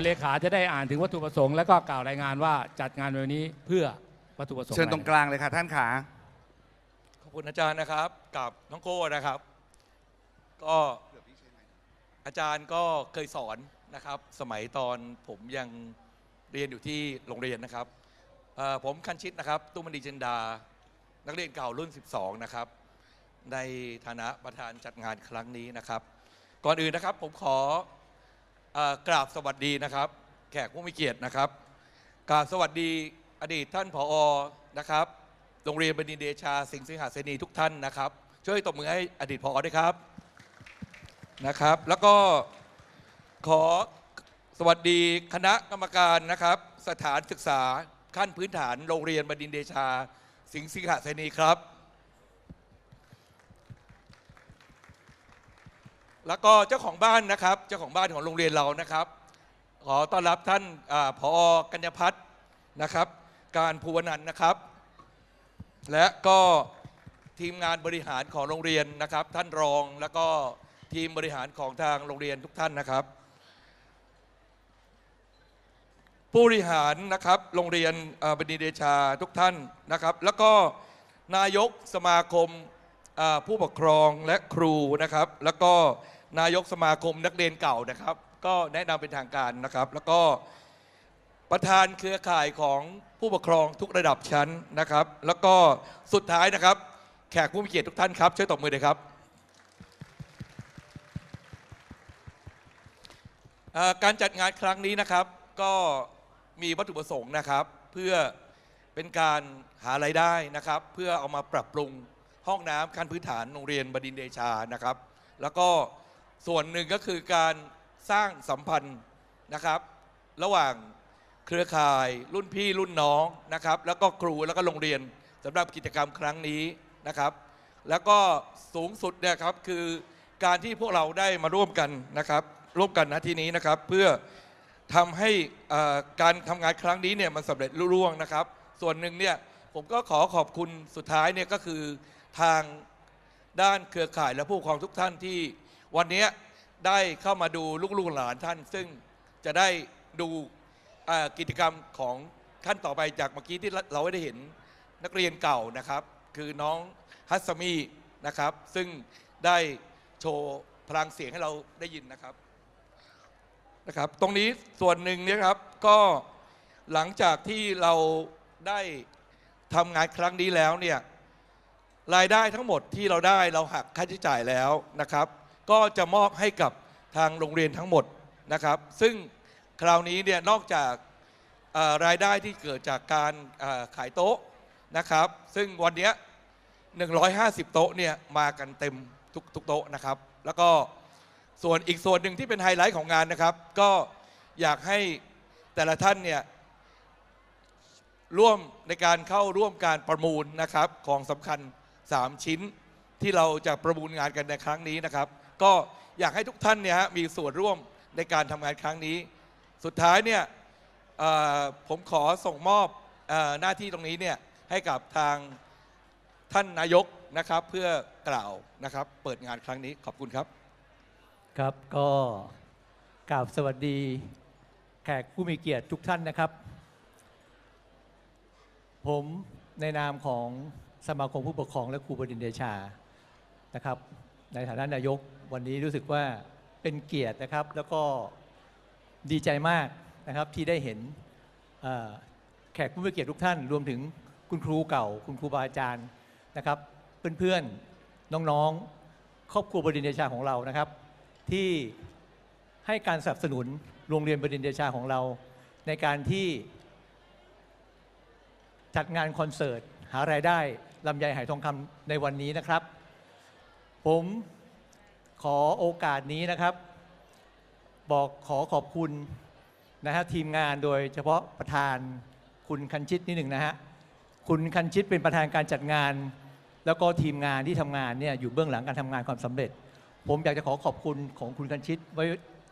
ยวเลขาจะได้อ่านถึงวัตถุประสงค์แล้วก็กล่าวรายงานว่าจัดงานวันนี้เพื่อวัตถุประสงค์เชิญตรงอะไรกลางเลยค่ะท่านขาขอบคุณอาจารย์นะครับกับน้องโก้นะครับ ก็อาจารย์ก็เคยสอนนะครับ สมัยตอนผมยังเรียนอยู่ที่โรงเรียนนะครับเอ่อผมคันชิตนะครับตุ้มณีจินดา นักเรียนเก่ารุ่น 12 นะครับ ในฐานะประธานจัดงานครั้งนี้นะครับ ก่อนอื่นนะครับผมขอเอ่อ กราบสวัสดีนะครับ แขกผู้มีเกียรตินะครับ กราบสวัสดีอดีตท่านผอนะครับ โรงเรียนบดินเดชา สิงห์สิงหาเสนีทุกท่านนะครับ ช่วยตบมือให้อดีตผอด้วยครับนะครับ แล้วก็ขอสวัสดีคณะกรรมการนะครับ สถานศึกษาขั้นพื้นฐานโรงเรียนบดินเดชา สิงห์สิงหาเสนีครับ แล้วก็เจ้าของบ้านนะครับ เจ้าของบ้านของโรงเรียนเรานะครับ ขอต้อนรับท่านอาผอกัญญพัฒน์นะครับ การภูวนันนะครับ และก็ทีมงานบริหารของโรงเรียนนะครับ ท่านรองแล้วก็ทีมบริหารของทางโรงเรียนทุกท่านนะครับ ผู้บริหารนะครับโรงเรียนบดินเดชาทุกท่านนะครับ แล้วก็นายกสมาคม ผู้ปกครองและครูนะครับ แล้วก็นายกสมาคมนักเรียนเก่านะครับ ก็แนะนำเป็นทางการนะครับ แล้วก็ประธานเครือข่ายของผู้ปกครองทุกระดับชั้นนะครับ แล้วก็สุดท้ายนะครับ แขกผู้มีเกียรติทุกท่านครับ ช่วยตบมือเลยครับการจัดงานครั้งนี้นะครับ ก็มีวัตถุประสงค์นะครับ เพื่อเป็นการหารายได้นะครับ เพื่อเอามาปรับปรุง ห้องน้ำขั้นพื้นฐานโรงเรียนบดินเดชานะครับ แล้วก็ส่วนหนึ่งก็คือการสร้างสัมพันธ์นะครับ ระหว่างเครือข่ายรุ่นพี่รุ่นน้องนะครับ แล้วก็ครูแล้วก็โรงเรียนสำหรับกิจกรรมครั้งนี้นะครับ แล้วก็สูงสุดเนี่ยครับคือการที่พวกเราได้มาร่วมกันนะครับร่วมกันณที่นี้นะครับ เพื่อทำให้การทำงานครั้งนี้เนี่ยมันสำเร็จลุล่วงนะครับ ส่วนหนึ่งเนี่ยผมก็ขอขอบคุณสุดท้ายเนี่ยก็คือ ทางด้านเครือข่ายและผู้ปกครองทุกท่านที่วันนี้ได้เข้ามาดูลูกๆหลานท่าน ซึ่งจะได้ดูกิจกรรมของขั้นต่อไปจากเมื่อกี้ที่เราได้เห็นนักเรียนเก่านะครับ คือน้องฮัสมีนะครับ ซึ่งได้โชว์พลังเสียงให้เราได้ยินนะครับนะครับ ตรงนี้ส่วนหนึ่งเนี่ยครับก็หลังจากที่เราได้ทำงานครั้งนี้แล้วเนี่ย รายได้ทั้งหมดที่เราได้เราหักค่าใช้จ่ายแล้วนะครับ ก็จะมอบให้กับทางโรงเรียนทั้งหมดนะครับ ซึ่งคราวนี้เนี่ยนอกจากรายได้ที่เกิดจากการขายโต๊ะนะครับ ซึ่งวันนี้ย150 โต๊ะเนี่ยมากันเต็มทุกทุกโต๊ะนะครับ แล้วก็ส่วนอีกส่วนหนึ่งที่เป็นไฮไลท์ของงานนะครับ ก็อยากให้แต่ละท่านเนี่ยร่วมในการเข้าร่วมการประมูลนะครับของสำคัญ 3 ชิ้นที่เราจะประมูลงานกันในครั้งนี้นะครับ ก็อยากให้ทุกท่านเนี่ยฮะมีส่วนร่วมในการทำงานครั้งนี้ สุดท้ายเนี่ยผมขอส่งมอบอหน้าที่ตรงนี้เนี่ยให้กับทางท่านนายกนะครับเพื่อกล่าวนะครับ เปิดงานครั้งนี้ขอบคุณครับ ครับก็กราบสวัสดีแขกผู้มีเกียรติทุกท่านนะครับ ผมในนามของ สมาคมผู้ปกครองและครูบดินเดชานะครับ ในฐานะนายกวันนี้รู้สึกว่าเป็นเกียรตินะครับ แล้วก็ดีใจมากนะครับที่ได้เห็นแขกผู้มีเกียรติทุกท่าน รวมถึงคุณครูเก่า คุณครูบาอาจารย์นะครับ เพื่อนๆน้องๆ ครอบครัวบดินเดชาของเรานะครับ ที่ให้การสนับสนุนโรงเรียนบดินเดชาของเรา ในการที่จัดงานคอนเสิร์ตหารายได้ ลำไยหายทองคำในวันนี้นะครับ ผมขอโอกาสนี้นะครับ บอกขอขอบคุณนะฮะทีมงานโดยเฉพาะประธานคุณคันชิตนิดหนึ่งนะฮะคุณคันชิตเป็นประธานการจัดงาน แล้วก็ทีมงานที่ทำงานเนี่ยอยู่เบื้องหลังการทำงานความสำเร็จ ผมอยากจะขอขอบคุณของคุณคันชิตไว้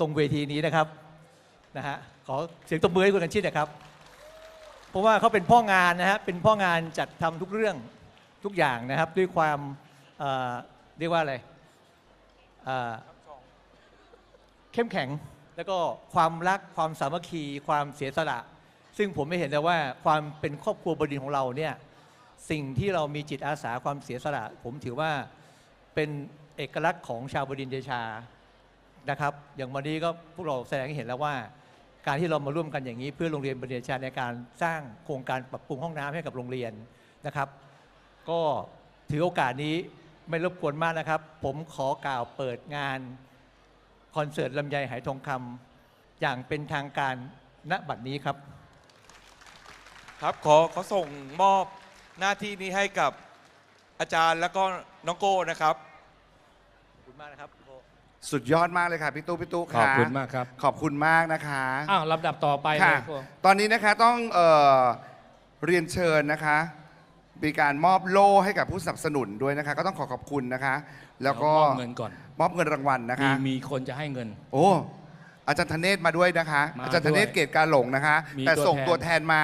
ตรงเวทีนี้นะครับนะฮะขอเสียงตบมือให้คุณคันชิตนะครับ เพราะว่าเขาเป็นพ่องานนะฮะเป็นพ่องานจัดทำทุกเรื่อง ทุกอย่างนะครับด้วยความเรียกว่าอะไรเข้มแข็งแล้วก็ความรักความสามัคคีความเสียสละ ซึ่งผมไม่เห็นแต่ว่าความเป็นครอบครัวบดินของเราเนี่ยสิ่งที่เรามีจิตอาสาความเสียสละ ผมถือว่าเป็นเอกลักษณ์ของชาวบดินเดชานะครับ อย่างวันนี้ก็พวกเราแสดงให้เห็นแล้วว่า การที่เรามาร่วมกันอย่างนี้ เพื่อโรงเรียนบดินเดชาในการสร้างโครงการปรับปรุงห้องน้ำให้กับโรงเรียนนะครับ ก็ถือโอกาสนี้ไม่รบกวนมากนะครับ ผมขอกล่าวเปิดงานคอนเสิร์ตลำไยหายทองคำอย่างเป็นทางการณบัดนี้ครับ ครับขอขอส่งมอบหน้าที่นี้ให้กับอาจารย์แล้วก็น้องโก้นะครับ ขอบคุณมากนะครับสุดยอดมากเลยค่ะพี่ตู้พี่ตู้ขอบค่ะคุณมากครับ ขอบคุณมากนะคะอ้าวลำดับต่อไปเลค่ะ ยพวก ตอนนี้นะคะต้องเอ่อเรียนเชิญนะคะ มีการมอบโล่ให้กับผู้สนับสนุนด้วยนะคะ ก็ต้องขอขอบคุณนะคะ แล้วก็เดี๋ยมอบเงินก่อน มอบเงินรางวัลนะมีคะ มีคนจะให้เงิน โอ้ อาจารย์ธเนศมาด้วยนะคะ มาอาจารย์ธเนศด้วยเกตการหลงนะคะ มีแต่ตัวส่งแทนตัวแทนมา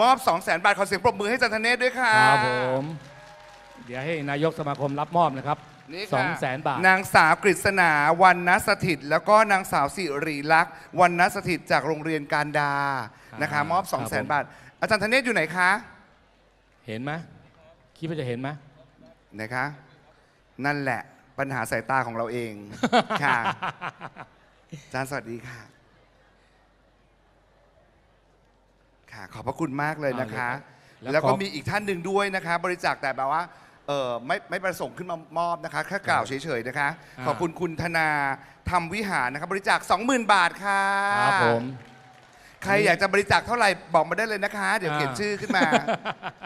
มอบ 2 0 0 0 0 0 บาทขอเสียงปรบมือให้อาจารย์ธเนศด้วยค่ะครับผม เดี๋ยวให้นายกสมาคมรับมอบนะครับนี่สอค่ะงแสนบาท นางสาวกฤษณาวันนสถิต แล้วก็นางสาวสิริลักษณ์วันนสถิตจากโรงเรียนการดา นะคะอ่ามมอบ 2 0 0 0 0 0 บาท อาจารย์ธเนศอยู่ไหนคะ เห็นไหมคิดว่าจะเห็นไหมไหนคะ นั่นแหละปัญหาสายตาของเราเอง ค่ะอาจารย์สวัสดีค่ะ ค่ะขอบพระคุณมากเลยนะคะ เอาเลยครับแล้วก็แล้วขอมีอีกท่านหนึ่งด้วยนะคะ บริจาคแต่แบบว่าเออไม่ไม่ประสงค์ขึ้นมามอบนะคะแค่กล่าวเฉยๆนะคะอ่าขอบคุณคุณธนาทำวิหารนะครับบริจาค 20,000 บาทค่ะ ครับผม ใครอยากจะบริจาคเท่าไหร่บอกมาได้เลยนะคะ เดี๋ยวเขียนอ่าชื่อขึ้นมา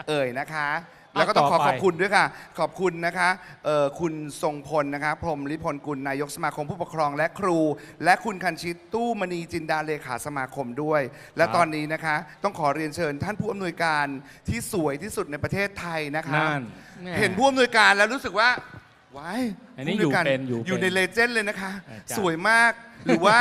เอ่ยนะคะ แล้วก็ต้องขอต่อไปขอบคุณด้วยค่ะ ขอบคุณนะคะเอ่อคุณทรงพลนะคะพรหมลิพลกุลนายกสมาคมผู้ปกครองและครู และคุณคันชิตตู้มณีจินดาเลขาสมาคมด้วย และตอนนี้นะคะ ต้องขอเรียนเชิญท่านผู้อำนวยการที่สวยที่สุดในประเทศไทยนะคะนั่นแม่เห็นผู้อำนวยการแล้วรู้สึกว่าว้ายอันนี้ผู้ำวการอยู่เป็นอยู่เป็นอยู่ในเลเจนด์เลยนะคะอาจารย์สวยมากหรือว่า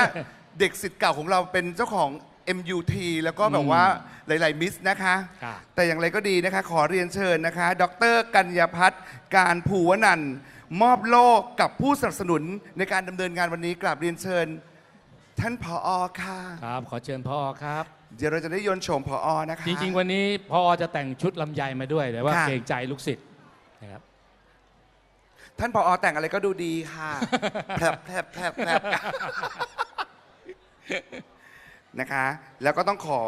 เด็กสิทธิ์เก่าของเราเป็นเจ้าของ MUT แล้วก็แบบอืมว่าหลาย ๆ มิสนะคะ ค่ะ แต่อย่างไรก็ดีนะคะ ขอเรียนเชิญนะคะ ดรกัญญาพัฒน์การภูวนันท์มอบโล่กับผู้สนับสนุนในการดำเนินงานวันนี้กราบเรียนเชิญ ท่านผอค่ะ ครับ ขอเชิญพ่อครับ เดี๋ยวเราจะได้โยนโฉมผอนะคะ จริง ๆ วันนี้พ่อจะแต่งชุดลำไยมาด้วย แต่ว่าค่ะ เกรงใจลูกศิษย์นะครับ ท่านผอแต่งอะไรก็ดูดีค่ะ แผลบแผลบแผลบแผลบ นะคะ แล้วก็ต้องขอ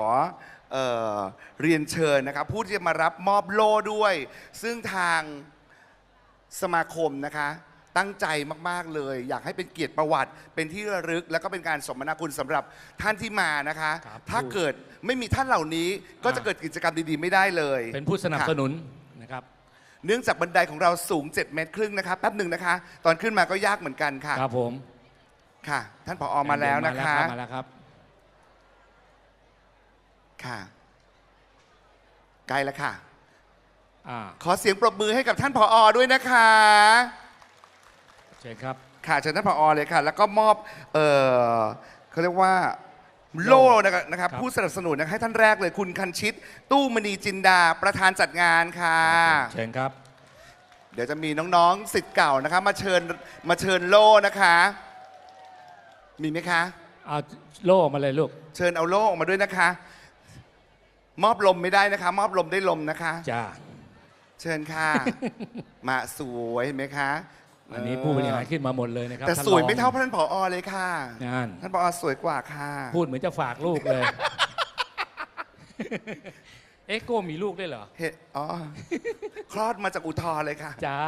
เอ่อเรียนเชิญนะครับผู้ที่จะมารับมอบโล่ด้วย ซึ่งทางสมาคมนะคะ ตั้งใจมาก ๆ เลย อยากให้เป็นเกียรติประวัติ เป็นที่ระลึก แล้วก็เป็นการสมนาคุณสำหรับท่านที่มานะคะ ครับ ถ้าเกิดไม่มีท่านเหล่านี้ก็จะอ่าเกิดกิจกรรมดี ๆ ไม่ได้เลยเป็นผู้สนับสนุนนะครับ เนื่องจากบันไดของเราสูง 7 เมตรครึ่งนะคะแป๊บหนึ่งนะคะ ตอนขึ้นมาก็ยากเหมือนกันค่ะครับผมค่ะ ท่านผออมาแล้วนะคะ มาแล้วครับ ค่ะใกล้แล้วค่ะ อ่าขอเสียงปรบมือให้กับท่านผออด้วยนะคะ เชิญครับ ค่ะเชิญท่านผอ เลยค่ะ แล้วก็มอบ เออเขาเรียกว่าโล่นะครับนะครับครับผู้สนับสนุนนะครับให้ท่านแรกเลยคุณคันชิต ตู้มณีจินดาประธานจัดงานค่ะ เชิญครับ เดี๋ยวจะมีน้องๆสิทธิ์เก่านะคะมาเชิญมาเชิญโล่นะคะ มีไหมคะ เอาโล่มาเลยลูก เชิญเอาโล่ออกมาด้วยนะคะ มอบลมไม่ได้นะคะ มอบลมได้ลมนะคะ จ้า เชิญค่ะ มาสวยเห็นไหมคะอันนี้ผู้บริหารขึ้นมาหมดเลยนะครับแต่ท่านสวยรองไม่เท่าท่านผอเลยค่ะ นั่นท่านผอสวยกว่าค่ะพูดเหมือนจะฝากลูกเลย เอ็กโก้มีลูกได้วยเหรอ เห็นอ๋อ คลอดมาจากอุทรเลยค่ะ จ้า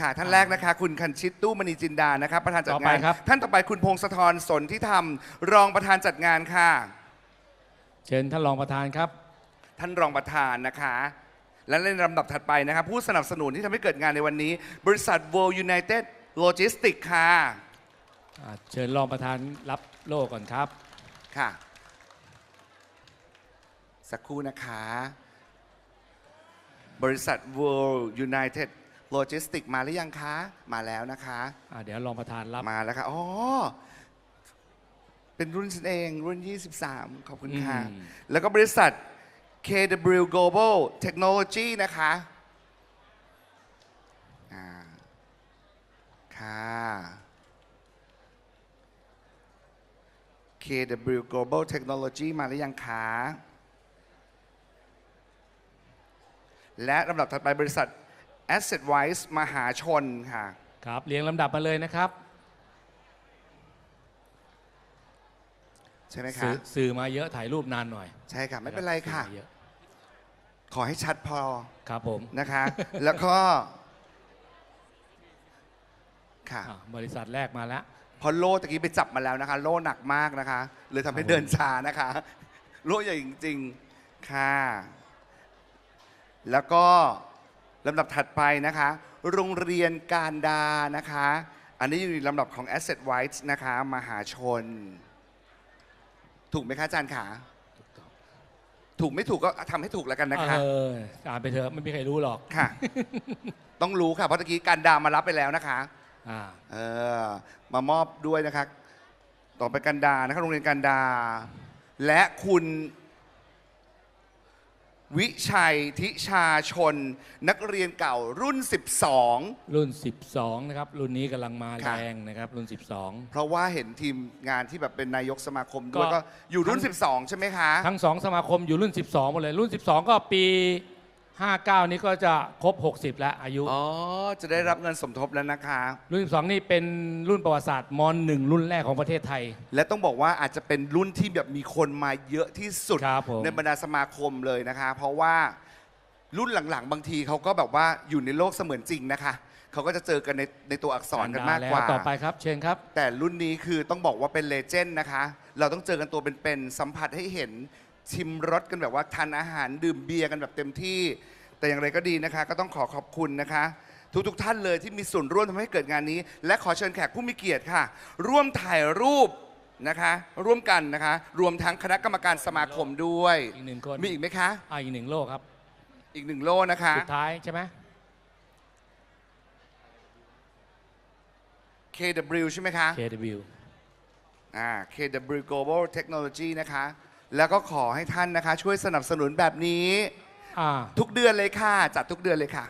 ค่ะท่านแรกนะคะ คุณคันชิตตู้มณีจินดานะครับประธานจัดต่อไปงาน ครับ ท่านต่อไปคุณพงศธรสนที่ทำรองประธานจัดงานค่ะ เชิญท่านรองประธานครับ ท่านรองประธานนะคะ และในลำดับถัดไปนะครับ ผู้สนับสนุนที่ทำให้เกิดงานในวันนี้ บริษัท World United Logistics ค่ะอ่าเชิญรองประธานรับโล่ก่อนครับ ค่ะ สักครู่นะคะ บริษัท World United Logistics มาหรือยังคะ มาแล้วนะคะ อ่าเดี๋ยวรองประธานรับ มาแล้วค่ะอ๋อ เป็นรุ่นฉันเองรุ่น 23 ขอบคุณค่ะ อืม แล้วก็บริษัท KW Global Technology นะคะอ่าค่ะ KW Global Technology มาหรือยังคะ และลำดับถัดไปบริษัท Asset Wise มหาชนค่ะ ครับเรียงลำดับมาเลยนะครับ ใช่ไหมสื่คะอสื่อมาเยอะถ่ายรูปนานหน่อยใช่ค่ะไม่เป็นไรค่ะ สื่อมาเยอขอให้ชัดพอครับผมนะคะ แล้วก็ค่ะ อะบริษัทแรกมาแล้ว เพอโล่ตะกี้ไปจับมาแล้วนะคะ โล่หนักมากนะคะเลยทำให้เดินช้านะคะ โล่ใหญ่จริงๆค่ะ แล้วก็ลำดับถัดไปนะคะ โรงเรียนการดานะคะ อันนี้อยู่ในลำดับของ Asset Wise นะคะ มหาชน ถูกไหมคะอาจารย์ขา ถูกไม่ถูกก็ทำให้ถูกแล้วกันนะคะ เอออ่านไปเถอะไม่มีใครรู้หรอกค่ะ ต้องรู้ค่ะ เพราะตะกี้การดามารับไปแล้วนะคะ อ่าเออ มามอบด้วยนะครับต่อไปกันดานะครับโรงเรียนกันดา และคุณ วิชัยทิชาชน นักเรียนเก่ารุ่น 12 รุ่น 12 นะครับ รุ่นนี้กำลังมาค่ะ แรงนะครับ รุ่นเพราะว่าเห็นทีมงานที่แบบเป็นนายกสมาคมด้วยก็ ก็อยู่รุ่น 12 ใช่ไหมคะ12ทั้งสองสมาคมอยู่รุ่น 12หมดเลย รุ่น 12 ก็ปี 59 นี้ก็จะครบ 60 แล้วอายุ อ๋อ จะได้รับเงินสมทบแล้วนะคะ รุ่น 12 นี่เป็นรุ่นประวัติศาสตร์ม .1 รุ่นแรกของประเทศไทย และต้องบอกว่าอาจจะเป็นรุ่นที่แบบมีคนมาเยอะที่สุด ครับผม ในบรรดาสมาคมเลยนะคะ เพราะว่ารุ่นหลังๆ บางทีเขาก็แบบว่าอยู่ในโลกเสมือนจริงนะคะเขาก็จะเจอกันในในตัวอักษรกันมากกว่า แล้วต่อไปครับ เชิญครับ แต่รุ่นนี้คือต้องบอกว่าเป็นเลเจนด์นะคะ เราต้องเจอกันตัวเป็นๆ สัมผัสให้เห็น ชิมรสกันแบบว่าทานอาหารดื่มเบียร์กันแบบเต็มที่ แต่อย่างไรก็ดีนะคะ ก็ต้องขอขอบคุณนะคะ ทุกๆท่านเลยที่มีส่วนร่วมทำให้เกิดงานนี้ และขอเชิญแขกผู้มีเกียรติค่ะ ร่วมถ่ายรูปนะคะ ร่วมกันนะคะ รวมทั้งคณะกรรมการสมาคมด้วยอีกหนึ่งคนมีอีกไหมคะ อ่าอีกหนึ่งโลกครับ อีกหนึ่งโลนะคะ สุดท้ายใช่ไหม KW ใช่ไหมคะ KW อ่า KW Global Technology นะคะ แล้วก็ขอให้ท่านนะคะ ช่วยสนับสนุนแบบนี้ อ่า ทุกเดือนเลยค่ะ จัดทุกเดือนเลยค่ะ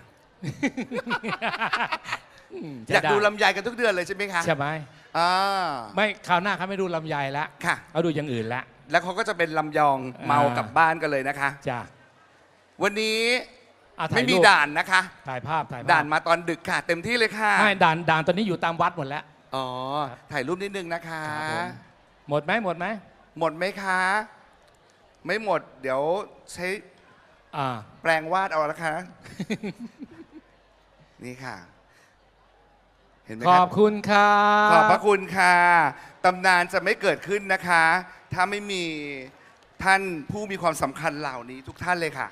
มอยากจะดูลำไยกันทุกเดือนเลยใช่ไหมคะใช่ไหมอ่าไม่คราวหน้าเขาไม่ดูลำไยแล้วค่ะ เขาดูอย่างอื่นแล้วแล้วเขาก็จะเป็นลำยองอ่าเมากลับบ้านกันเลยนะคะ จ้าวันนี้อะถ่าไม่ยมีรูปด่านนะคะ ถ่ายภาพถ่ายภาพด่านมาตอนดึกค่ะ เต็มที่เลยค่ะไม่ด่านด่านตอนนี้อยู่ตามวัดหมดแล้ว อ๋อถ่ายรูปนิดนึงนะคะ ครับผม หมดไหมหมดไหม หมดไหมคะ ไม่หมด เดี๋ยวใช้อ่า แปลงวาดเอาละคะ นี่ค่ะ เห็นไหมขคอรับบคุณครับขอบพระคุณค่ะตำนานจะไม่เกิดขึ้นนะคะ ถ้าไม่มีท่านผู้มีความสำคัญเหล่านี้ทุกท่านเลยค่ะ